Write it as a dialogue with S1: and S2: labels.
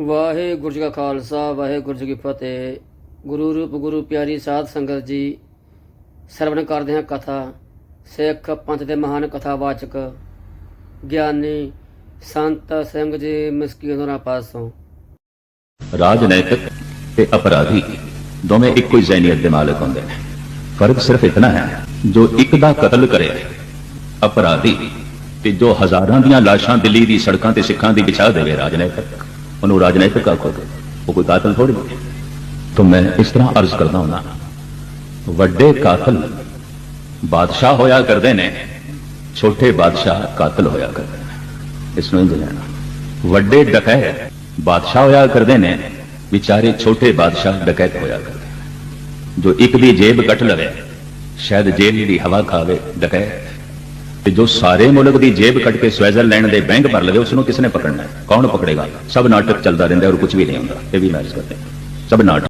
S1: ਵਾਹਿਗੁਰੂ ਜੀ ਕਾ ਖਾਲਸਾ, ਵਾਹਿਗੁਰੂ ਜੀ ਕੀ ਫਤਿਹ। ਗੁਰੂ ਰੂਪ, ਗੁਰੂ ਪਿਆਰੀ ਸਾਧ ਸੰਗਤ ਜੀ, ਸਰਵਣ ਕਰਦੇ ਹਾਂ ਕਥਾ, ਸਿੱਖ ਪੰਥ ਦੇ ਮਹਾਨ ਕਥਾਵਾਚਕ, ਗਿਆਨੀ ਸੰਤ ਸਿੰਘ ਜੀ ਮਸਕੀਨ ਹੋਰਾਂ ਪਾਸੋਂ।
S2: ਰਾਜਨੈਤਿਕ ਤੇ ਅਪਰਾਧੀ ਦੋਵੇਂ ਇੱਕੋ ਹੀ ਜ਼ੈਨੀਅਤ ਦੇ ਮਾਲਕ ਹੁੰਦੇ ਨੇ। ਫ਼ਰਕ ਸਿਰਫ ਇਤਨਾ ਹੈ, ਜੋ ਇੱਕ ਦਾ ਕਤਲ ਕਰੇ, ਅਪਰਾਧੀ ਤੇ ਜੋ ਹਜ਼ਾਰਾਂ ਦੀਆਂ ਲਾਸ਼ਾਂ ਦਿੱਲੀ ਦੀ ਸੜਕਾਂ ਤੇ ਸਿੱਖਾਂ ਦੀ ਵਿਛਾ ਦੇਵੇ ਰਾਜਨੈਤਿਕ ਉਹਨੂੰ ਰਾਜਨੈਤਿਕ ਆਖੋਗੇ ਉਹ ਕੋਈ ਕਾਤਲ ਥੋੜੀ ਹੈ ਤਾਂ ਮੈਂ ਇਸ ਤਰ੍ਹਾਂ ਅਰਜ਼ ਕਰਦਾ ਹਾਂ ਵੱਡੇ ਕਾਤਲ ਬਾਦਸ਼ਾਹ ਹੋਇਆ ਕਰਦੇ ਨੇ, ਛੋਟੇ ਬਾਦਸ਼ਾਹ ਕਾਤਲ ਹੋਇਆ ਕਰਦੇ ਨੇ। ਇਸ ਨੂੰ ਇੰਜ ਵੱਡੇ ਡਕੈਤ ਬਾਦਸ਼ਾਹ ਹੋਇਆ ਕਰਦੇ ਨੇ, ਵਿਚਾਰੇ ਛੋਟੇ ਬਾਦਸ਼ਾਹ ਡਕੈਤ ਹੋਇਆ ਕਰਦੇ ਨੇ। ਜੋ ਇੱਕ ਦੀ ਜੇਬ ਕੱਟ ਲਵੇ, ਸ਼ਾਇਦ ਜੇਬ ਦੀ ਹਵਾ ਖਾਵੇ ਡਕੈਤ। ਤੇ ਜੋ ਸਾਰੇ ਮੁਲਕ ਦੀ ਜੇਬ ਕੱਟ ਕੇ ਸਵਿਟਜ਼ਰਲੈਂਡ ਦੇ ਬੈਂਕ ਭਰ ਲਵੇ ਉਸ ਨੂੰ ਕਿਸ ਨੇ ਪਕੜਨਾ ਕੌਣ ਪਕੜੇਗਾ? ਸਭ ਨਾਟਕ ਚੱਲਦਾ ਰਹਿੰਦਾ ਔਰ ਕੁਝ ਵੀ ਨਹੀਂ ਹੁੰਦਾ। ਇਹ ਵੀ ਮੈਂ ਕਰਦੇ ਸਭ ਨਾਟਕ